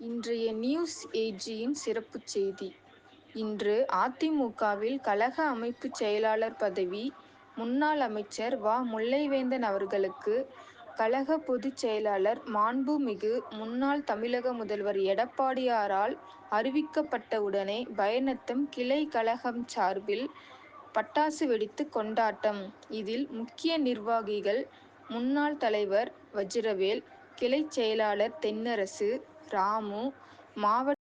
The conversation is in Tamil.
இன்றைய நியூஸ் ஏஜியின் சிறப்புச் செய்தி இன்று அதிமுகவில் கழக அமைப்புச் செயலாளர் பதவி முன்னாள் அமைச்சர் வ. முல்லைவேந்தன் அவர்களுக்கு கழக பொதுச் செயலாளர் மாண்புமிகு முன்னாள் தமிழக முதல்வர் எடப்பாடியாரால் அறிவிக்கப்பட்ட உடனே கிளை கழகம் சார்பில் பட்டாசு வெடித்து கொண்டாட்டம். இதில் முக்கிய நிர்வாகிகள் முன்னாள் தலைவர் வஜிரவேல் கிளைச் செயலாளர் தென்னரசு ராமு மாவட்ட